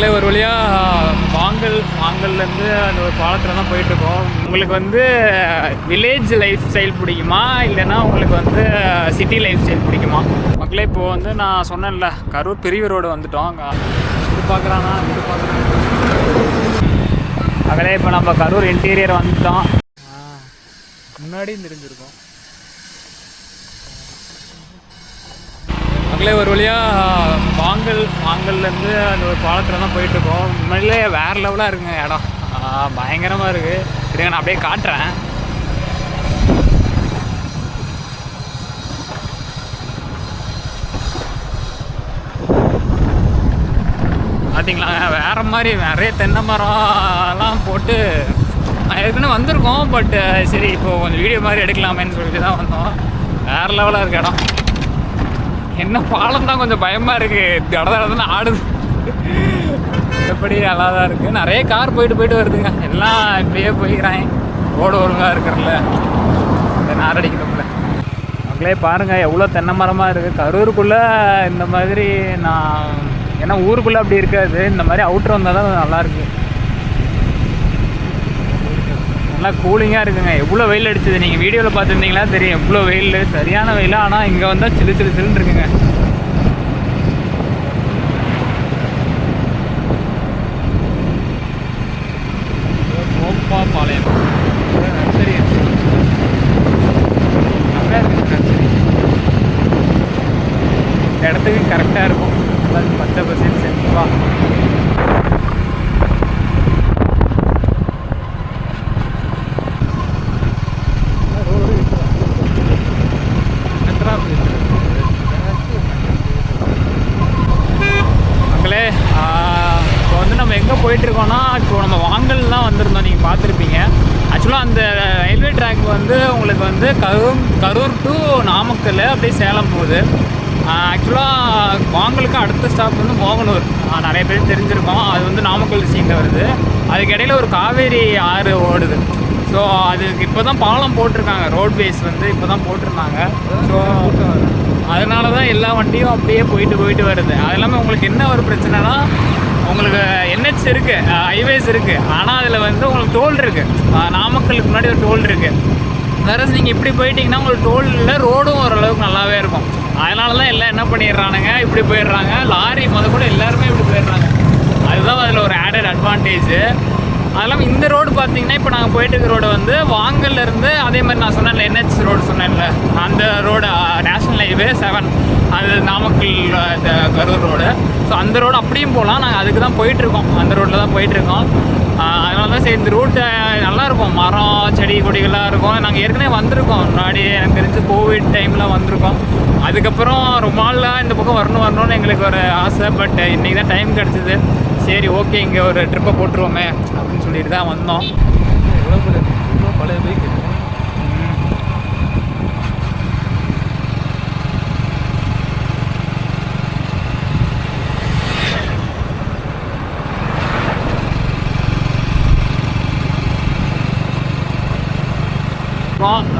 மக்களே ஒரு வழியாக வாங்கல் வாங்கல்லேருந்து அந்த ஒரு பாலத்தில் தான் போயிட்டுருக்கோம். உங்களுக்கு வந்து வில்லேஜ் லைஃப் ஸ்டைல் பிடிக்குமா? இல்லைன்னா உங்களுக்கு வந்து சிட்டி லைஃப் ஸ்டைல் பிடிக்குமா? மக்களே இப்போது வந்து நான் சொன்னேன்ல கரூர் பெரிய ரோடு வந்துட்டோம். இது பார்க்குறானா இது பார்க்குறானா மக்களே இப்போ நம்ம கரூர் இன்டீரியர் வந்துட்டோம். முன்னாடியும் தெரிஞ்சிருக்கோம். மக்களே ஒரு வழியாக வாங்கல் வாங்கல்லேருந்து அந்த ஒரு பாலத்தில் தான் போயிட்டுருக்கோம். உண்மையிலே வேறு லெவலாக இருக்குங்க இடம். பயங்கரமாக இருக்குது இருங்க நான் அப்படியே காட்டுறேன். பார்த்தீங்களா வேறு மாதிரி நிறைய தென்னை மரம்லாம் போட்டு ஏற்கனவே வந்திருக்கோம் பட் சரி இப்போ கொஞ்சம் வீடியோ மாதிரி எடுக்கலாமேன்னு சொல்லிட்டு தான் வந்தோம். வேறு லெவலாக இருக்கு இடம். என்ன பாலம் தான் கொஞ்சம் பயமாக இருக்குது தட தடதுன்னு ஆடுது. எப்படி நல்லா தான் இருக்குது நிறைய கார் போயிட்டு போயிட்டு வருதுங்க. எல்லாம் இப்படியே போய்க்கிறாங்க. ரோடு ஒழுங்காக இருக்கிறல இந்த நாரடிக்கணும்ல மக்களே பாருங்கள் எவ்வளோ தென்னை மரமாக இருக்குது கரூருக்குள்ளே இந்த மாதிரி நான் ஏன்னா ஊருக்குள்ளே அப்படி இருக்காது. இந்த மாதிரி அவுட்ரு வந்தால் தான் நல்லாயிருக்கு நல்லா கூலிங்காக இருக்குங்க. எவ்வளோ வெயில் அடிச்சது? நீங்கள் வீடியோவில் பார்த்துருந்தீங்களா? தெரியும். எவ்வளோ வெயில் சரியான வெயில்? ஆனால் இங்கே வந்தால் சிலு சிலு சிலுன்னு இருக்குங்க கோப்பா பாளையம் நர்சரி நல்லா இருக்கு நர்சரி இந்த இடத்துக்கு கரெக்டாக இருக்கும் நல்லா பச்சை பசேன்னு செழிப்பா மக்களே ஆஹ், இப்போ போயிட்டுருக்கோன்னா இப்போ நம்ம வாங்கல் தான் வந்திருந்தோம் நீங்கள் பார்த்துருப்பீங்க. ஆக்சுவலாக அந்த ரயில்வே ட்ராக் வந்து உங்களுக்கு வந்து கரூர் கரூர் டு நாமக்கல் அப்படியே சேலம் போகுது. ஆக்சுவலாக வாங்கலுக்கு அடுத்த ஸ்டாப் வந்து மோகனூர். நிறைய பேர் தெரிஞ்சிருக்கோம். அது வந்து நாமக்கல் சீனில் வருது. அதுக்கு இடையில ஒரு காவேரி ஆறு ஓடுது. ஸோ அதுக்கு இப்போ தான் பாலம் போட்டிருக்காங்க. ரோட்வேஸ் வந்து இப்போ தான் போட்டிருந்தாங்க. ஸோ அதனால தான் எல்லா வண்டியும் அப்படியே போயிட்டு போயிட்டு வருது. அது இல்லாமல் உங்களுக்கு என்ன ஒரு பிரச்சனைனா உங்களுக்கு என்ஹெச் இருக்குது ஹைவேஸ் இருக்குது ஆனால் அதில் வந்து உங்களுக்கு டோல் இருக்குது நாமக்கலுக்கு முன்னாடி ஒரு டோல் இருக்குது வேறு நீங்கள் இப்படி போயிட்டீங்கன்னா உங்களுக்கு டோல் இல்லை ரோடும் ஓரளவுக்கு நல்லாவே இருக்கும். அதனால தான் எல்லாம் என்ன பண்ணிடுறானுங்க இப்படி போயிடுறாங்க. லாரி முத கூட எல்லாருமே இப்படி போயிடுறாங்க. அதுதான் அதில் ஒரு ஆடட் அட்வான்டேஜ் அதெல்லாம் இந்த ரோடு பார்த்தீங்கன்னா இப்போ நாங்கள் போயிட்டு இருக்க ரோடு வந்து வாங்கல்லேருந்து அதே மாதிரி நான் சொன்னேன்ல என்ஹெச் ரோடு சொன்னேன்ல. அந்த ரோடு நேஷனல் ஹைவே செவன் அது நாமக்கல் இந்த கரூர் ரோடு ஸோ அந்த ரோடு அப்படியும் போகலாம். நாங்கள் அதுக்கு தான் போயிட்டுருக்கோம். அந்த ரோட்டில் தான் போயிட்டுருக்கோம். அதனால தான் சரி இந்த ரூட்டு நல்லாயிருக்கும். மரம் செடி கொடிகள்லாம் இருக்கும். நாங்கள் ஏற்கனவே வந்திருக்கோம். முன்னாடி எனக்கு தெரிஞ்சு கோவிட் டைமில் வந்திருக்கோம். அதுக்கப்புறம் ரொம்ப நாளில் இந்த பக்கம் வரணும் வரணும்னு எங்களுக்கு ஒரு ஆசை. பட் இன்றைக்கி தான் டைம் கிடச்சிது. சரி ஓகே இங்கே ஒரு ட்ரிப்பை போட்டுருவோமே அப்படின்னு சொல்லிட்டு தான் வந்தோம். பழைய பைக் இருக்கோம்.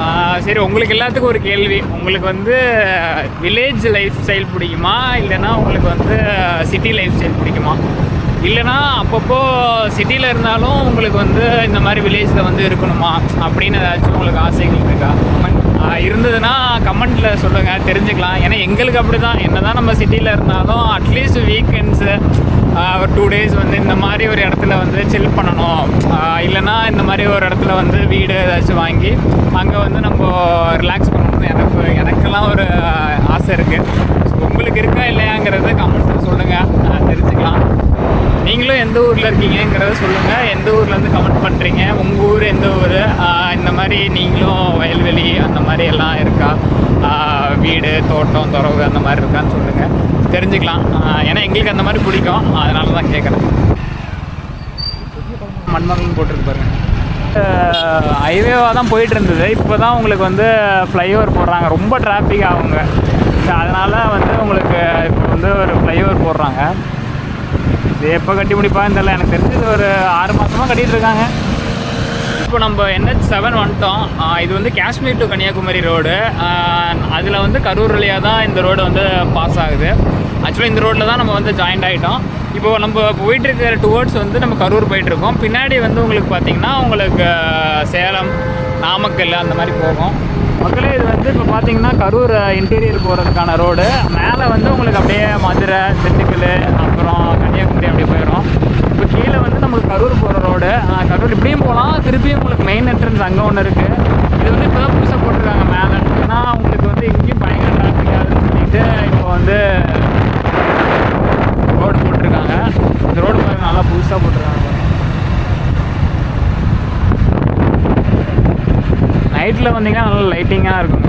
ஆஹ் சரி உங்களுக்கு எல்லாத்துக்கும் ஒரு கேள்வி. உங்களுக்கு வந்து வில்லேஜ் லைஃப் ஸ்டைல் பிடிக்குமா? இல்லைன்னா உங்களுக்கு வந்து சிட்டி லைஃப் ஸ்டைல் பிடிக்குமா? இல்லைன்னா அப்பப்போ சிட்டியில் இருந்தாலும் உங்களுக்கு வந்து இந்த மாதிரி வில்லேஜில் வந்து இருக்கணுமா? அப்படின்னு ஏதாச்சும் உங்களுக்கு ஆசைகள் இருக்கா? இருந்ததுன்னா கமெண்ட்டில் சொல்லுங்கள் தெரிஞ்சுக்கலாம். ஏன்னா எங்களுக்கு அப்படி தான் என்ன தான் நம்ம சிட்டியில் இருந்தாலும் அட்லீஸ்ட் வீக்கெண்ட்ஸு ஒரு டூ டேஸ் வந்து இந்த மாதிரி ஒரு இடத்துல வந்து சில் பண்ணணும். இல்லைனா இல்லைன்னா இந்த மாதிரி ஒரு இடத்துல வந்து வீடு ஏதாச்சும் வாங்கி அங்கே வந்து நம்ம ரிலாக்ஸ் பண்ணணும்னு எனக்கு எனக்கெல்லாம் ஒரு ஆசை இருக்குது உங்களுக்கு இருக்கா இல்லையாங்கிறத கமெண்ட்ஸில் சொல்லுங்கள் தெரிஞ்சுக்கலாம். நீங்களும் எந்த ஊரில் இருக்கீங்கங்கிறத சொல்லுங்கள் எந்த ஊர்லேருந்து கமெண்ட் பண்ணுறீங்க உங்கள் ஊர் எந்த ஊர்? இந்த மாதிரி நீங்களும் வயல்வெளி அந்த மாதிரி எல்லாம் இருக்கா? வீடு தோட்டம் துறவு அந்த மாதிரி இருக்கான்னு சொல்லுங்கள் தெரிஞ்சுக்கலாம். ஏன்னா எங்களுக்கு அந்த மாதிரி பிடிக்கும். அதனால தான் கேட்குறேன் மண்மகன் போட்டிருக்கு பாருங்க. ஹைவேவாக தான் போயிட்டு இருந்தது. இப்போ தான் உங்களுக்கு வந்து ஃப்ளைஓவர் போடுறாங்க. ரொம்ப டிராஃபிக் ஆகுங்க. அதனால் வந்து உங்களுக்கு இப்போ வந்து ஒரு ஃப்ளைஓவர் போடுறாங்க. இது எப்போ கட்டி முடிப்பான்னு தெரியல. எனக்கு தெரிஞ்சு இது ஒரு ஆறு மாதமாக கட்டிகிட்டு இருக்காங்க. இப்போ நம்ம NH செவன் வந்துட்டோம். இது வந்து காஷ்மீர் டு கன்னியாகுமரி ரோடு அதில் வந்து கரூர் வழியாக தான் இந்த ரோடு வந்து பாஸ் ஆகுது. ஆக்சுவலாக இந்த ரோட்டில் தான் நம்ம வந்து ஜாயின்ட் ஆகிட்டோம் இப்போ நம்ம போயிட்டு இருக்கிற டுவர்ட்ஸ் வந்து நம்ம கரூர் போயிட்டு இருக்கோம். பின்னாடி வந்து உங்களுக்கு பார்த்தீங்கன்னா உங்களுக்கு சேலம் நாமக்கல் அந்த மாதிரி போகும். மக்களே இது வந்து இப்போ பார்த்தீங்கன்னா கரூர் இன்டீரியர் போகிறதுக்கான ரோடு மேலே வந்து உங்களுக்கு அப்படியே மதுரை திண்டுக்கல் அப்புறம் கன்னியாகுமரி அப்படி போயிடும். உங்களுக்கு கரூர் போகிற ரோடு கரூர் இப்படியும் போகலாம் திருப்பியும் உங்களுக்கு மெயின் என்ட்ரன்ஸ் அங்கே ஒன்று இருக்குது இது வந்து இப்போ தான் புதுசாக போட்டிருக்காங்க மேலே. ஏன்னா உங்களுக்கு வந்து இங்கேயும் பயங்கர டிராஃபிக் ஆகுதுன்னு சொல்லிட்டு இப்போ வந்து ரோடு போட்டிருக்காங்க. இந்த ரோடு பாருங்க நல்லா புதுசாக போட்டிருக்காங்க. நைட்டில் வந்தீங்கன்னா நல்லா லைட்டிங்காக இருக்கும்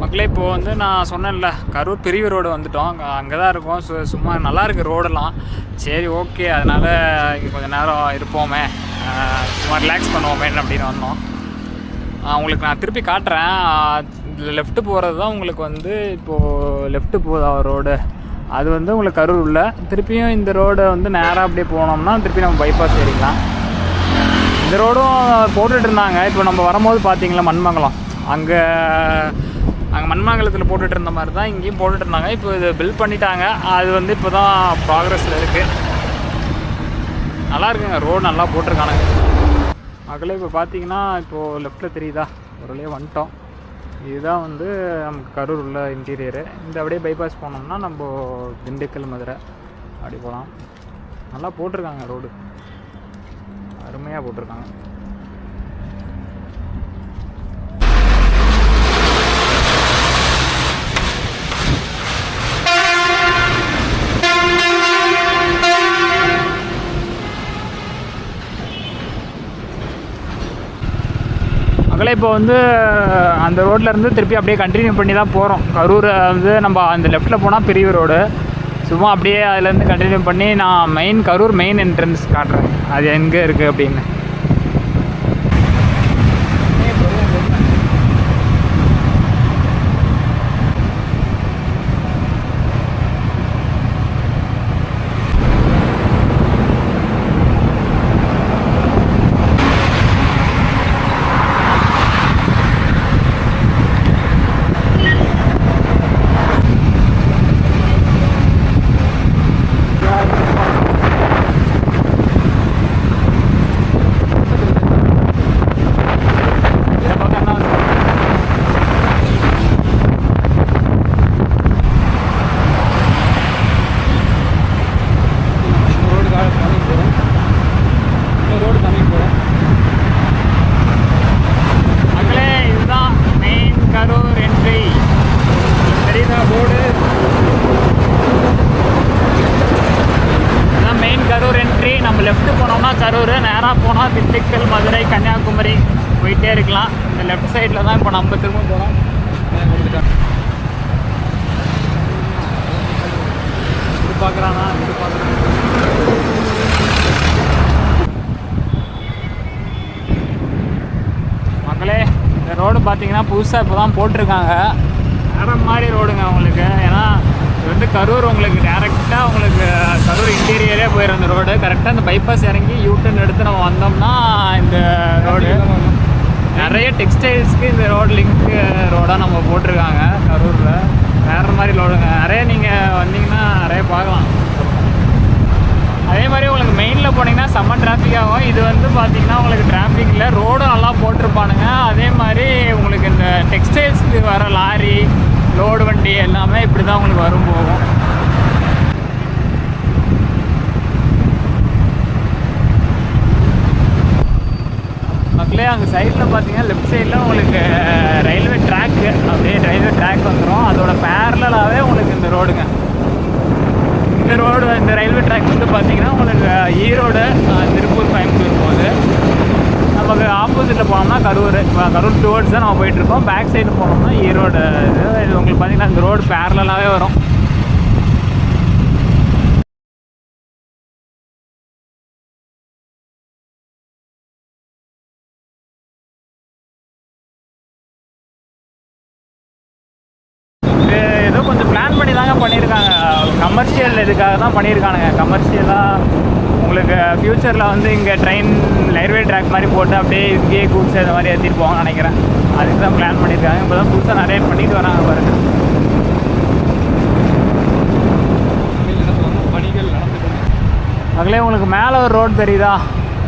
மக்களே இப்போது வந்து நான் சொன்னேன்ல கரூர் பிரிவு ரோடு வந்துட்டோம். அங்கே அங்கே தான் இருக்கோம். சு சும்மா நல்லா இருக்குது ரோடெல்லாம். சரி ஓகே. அதனால் இங்கே கொஞ்சம் நேரம் இருப்போமே. சும்மா ரிலாக்ஸ் பண்ணுவோமே அப்படின்னு வந்தோம். உங்களுக்கு நான் திருப்பி காட்டுறேன். இதில் லெஃப்ட்டு போகிறது தான் உங்களுக்கு வந்து இப்போது லெஃப்ட்டு போதா ரோடு. அது வந்து உங்களுக்கு கரூர் உள்ள. திருப்பியும் இந்த ரோடை வந்து நேராக அப்படியே போனோம்னா திருப்பி நம்ம பைபாஸ் ஏறிக்கலாம். இந்த ரோடும் போட்டுட்டு இருந்தாங்க. இப்போ நம்ம வரும்போது பார்த்தீங்களா மண்மங்கலம். அங்கே அங்கே மண்மங்கலத்தில் போட்டுட்டு இருந்த மாதிரி தான் இங்கேயும் போட்டுட்டு இருந்தாங்க. இப்போ இது பில் பண்ணிட்டாங்க. அது வந்து இப்போ தான் ப்ராக்ரஸில் இருக்குது நல்லா இருக்குங்க. ரோடு நல்லா போட்டிருக்கானுங்க. மக்களே இப்போ பார்த்தீங்கன்னா இப்போது லெஃப்ட்டில் தெரியுதா? ஒரு வழியாக வந்துட்டோம். இதுதான் வந்து நமக்கு கரூர் உள்ள இன்டீரியரு இந்த அப்படியே பைபாஸ் போனோம்னா நம்ம திண்டுக்கல் மதுரை. அப்படி போகலாம். நல்லா போட்டிருக்காங்க ரோடு அருமையாக போட்டிருக்காங்க. மகளே இப்போ வந்து அந்த ரோட்லேருந்து திருப்பி அப்படியே கண்டினியூ பண்ணி தான் போகிறோம் கரூர் வந்து நம்ம அந்த லெஃப்ட்டில் போனால் பெரிய ரோடு. சும்மா அப்படியே அதுலேருந்து கண்டினியூ பண்ணி நான் மெயின் கரூர் மெயின் என்ட்ரன்ஸ் காட்டுறேன். அது எங்கே இருக்குது அப்படின்னு இந்த பக்கம் தான் ரோடு கால தண்ணி போகிறோம் இன்னும் ரோடு தண்ணி போகிறோம் மக்களே இதுதான் மெயின் கரூர் என்ட்ரி தெரியுதா போர்டு இதுதான் மெயின் கரூர் என்ட்ரி நம்ம லெஃப்ட் போனோம்னா கரூர் நேராக போனால் திண்டுக்கல் மதுரை கன்னியாகுமரி எடுக்கலாம். இந்த லெஃப்ட் சைடில் தான் இப்போ நம்ம திரும்ப போகிறோம் இது பார்க்குறானா இது பார்க்குறானா மக்களே இந்த ரோடு பார்த்தீங்கன்னா புதுசாக இப்போ தான் போட்டிருக்காங்க. வேற மாதிரி ரோடுங்க உங்களுக்கு. ஏன்னா இது வந்து கரூர் உங்களுக்கு டேரெக்டாக உங்களுக்கு கரூர் இன்டீரியரே போயிடும் இந்த ரோடு கரெக்டாக இந்த பைபாஸ் இறங்கி யூட்டன் எடுத்து நம்ம வந்தோம்னா இந்த ரோடு நிறைய டெக்ஸ்டைல்ஸ்க்கு இந்த ரோடு லிங்க் ரோடாக நம்ம போட்டிருக்காங்க கரூரில். வேறு மாதிரி ரோடுங்க நிறைய நீங்கள் வந்தீங்கன்னா நிறைய பார்க்கலாம். அதே மாதிரி உங்களுக்கு மெயினில் போனீங்கன்னா செம்ம டிராஃபிக் ஆகும். இது வந்து பார்த்தீங்கன்னா உங்களுக்கு டிராஃபிக்கில் இல்லை ரோடும் நல்லா போட்டிருப்பானுங்க. அதே மாதிரி உங்களுக்கு இந்த டெக்ஸ்டைல்ஸ்க்கு வர லாரி லோடு வண்டி எல்லாமே இப்படி தான் உங்களுக்கு வரும் போகும். இருக்குல்லையே அங்கே சைடில் பார்த்தீங்கன்னா லெஃப்ட் சைடில் உங்களுக்கு ரயில்வே ட்ராக்கு அப்படியே ரயில்வே ட்ராக் வந்துடும் அதோட பேரலாகவே உங்களுக்கு இந்த ரோடுங்க இந்த ரோடு இந்த ரயில்வே ட்ராக் வந்து பார்த்தீங்கன்னா உங்களுக்கு ஈரோடு திருப்பூர் கோயம்புத்தூர் போகுது. நமக்கு ஆப்போசிட்டில் போனோம்னா கரூர் இப்போ கரூர் டுவர்ட்ஸ் தான் நம்ம போயிட்டுருக்கோம் பேக் சைடு போனோம்னா ஈரோடு. இது இது உங்களுக்கு பார்த்தீங்கன்னா இந்த ரோடு பேரலாகவே வரும். பிளான் பண்ணி தாங்க பண்ணியிருக்காங்க. கமர்ஷியல் இதுக்காக தான் பண்ணியிருக்கானுங்க. கமர்ஷியலாக உங்களுக்கு ஃப்யூச்சரில் வந்து இங்கே ட்ரெயின் ரயில்வே ட்ராக் மாதிரி போட்டு அப்படியே இங்கேயே கூட்ஸ் அந்த மாதிரி ஏற்றிட்டு போவாங்கன்னு நினைக்கிறேன். அதுக்கு தான் பிளான் பண்ணியிருக்காங்க. இப்போ தான் புதுசாக நிறைய பண்ணிட்டு வராங்க பாருங்க. பணிகள் அதுலேயே உங்களுக்கு மேலே ஒரு ரோடு தெரியுதா?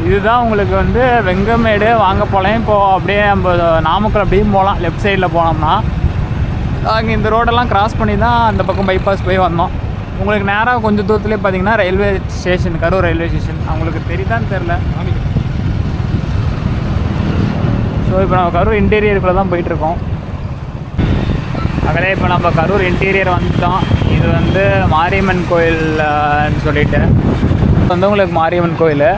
இதுதான் உங்களுக்கு வந்து வெங்கமேடு வாங்க போகலாம் இப்போது அப்படியே நம்ம நாமக்கல் அப்படியும் போகலாம். லெஃப்ட் சைடில் போனோம்னா அங்கே இந்த ரோடெல்லாம் கிராஸ் பண்ணி தான் அந்த பக்கம் பைபாஸ் போய் வந்தோம். உங்களுக்கு நேராக கொஞ்சம் தூரத்துலேயே பார்த்தீங்கன்னா railway station Karur railway station அவங்களுக்கு தெரியுதான்னு தெரில ஸோ இப்போ நம்ம கரூர் இன்டீரியருக்குள்ளே தான் போயிட்டுருக்கோம். அதிலே இப்போ நம்ம கரூர் இன்டீரியர் வந்துட்டோம். இது வந்து மாரியம்மன் கோயில்னு சொல்லிட்டு. இப்போ வந்து உங்களுக்கு மாரியம்மன் கோயில்.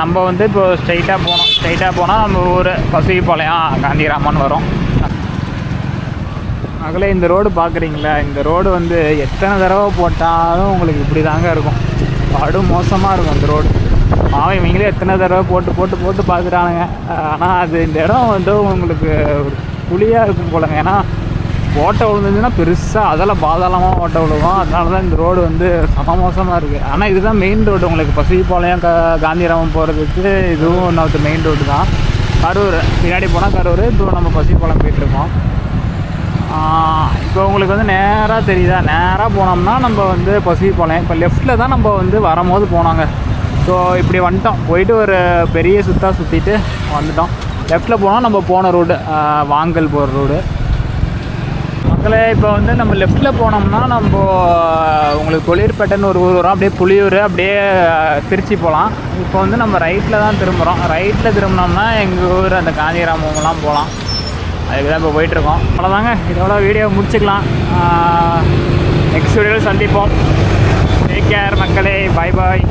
நம்ம வந்து இப்போ ஸ்ட்ரைட்டாக போனோம். ஸ்ட்ரைட்டாக போனால் நம்ம ஊர் பசுவிப்பாளையம் காந்திராமன் வரும். அகலே இந்த ரோடு பார்க்குறீங்களா இந்த ரோடு வந்து எத்தனை தடவை போட்டாலும் உங்களுக்கு இப்படி தாங்க இருக்கும். படும் மோசமாக இருக்கும் இந்த ரோடு. அவன் இவங்களே எத்தனை தடவை போட்டு போட்டு போட்டு பார்க்குறானுங்க ஆனால் அது இந்த இடம் வந்து உங்களுக்கு ஒரு குழியாக இருக்கும் போலங்க. ஏன்னா ஓட்டை விழுந்துச்சுன்னா பெருசாக அதெல்லாம் பாதாளமாக ஓட்டை விழுவும் அதனால தான் இந்த ரோடு வந்து சம மோசமாக இருக்குது ஆனால் இதுதான் மெயின் ரோடு உங்களுக்கு பசுவிப்பாளையம் க காந்திராமம் போகிறதுக்கு இதுவும் இன்னொரு மெயின் ரோடு தான். கரூர் பின்னாடி போனால் கரூர். இப்போ நம்ம பசுவிப்பாளையம் போயிட்டுருக்கோம் இப்போ உங்களுக்கு வந்து நேராக தெரியுதா? நேராக போனோம்னா நம்ம வந்து பசுவி போகலாம் இப்போ லெஃப்ட்டில் தான் நம்ம வந்து வரும்போது போனாங்க. ஸோ இப்படி வந்துட்டோம். போயிட்டு ஒரு பெரிய சுற்றாக சுற்றிட்டு வந்துட்டோம். லெஃப்ட்டில் போனால் நம்ம போன ரோடு வாங்கல் போகிற ரோடு மக்களே இப்போ வந்து நம்ம லெஃப்ட்டில் போனோம்னா நம்ம உங்களுக்கு தொழிற்பேட்டைன்னு ஒரு ஊர் வரும். அப்படியே புளியூர் அப்படியே திருச்சி போகலாம் இப்போ வந்து நம்ம ரைட்டில் தான் திரும்புகிறோம் ரைட்டில் திரும்பினோம்னா எங்கள் ஊர் அந்த காந்திகிராமம்லாம் போகலாம் அதுக்கு தான் இப்போ போயிட்டுருக்கோம். அவ்வளோதாங்க இதோட வீடியோ முடிச்சுக்கலாம். நெக்ஸ்ட் வீடியோவில் சந்திப்போம். டேக் கேர் மக்களே. பாய் பாய்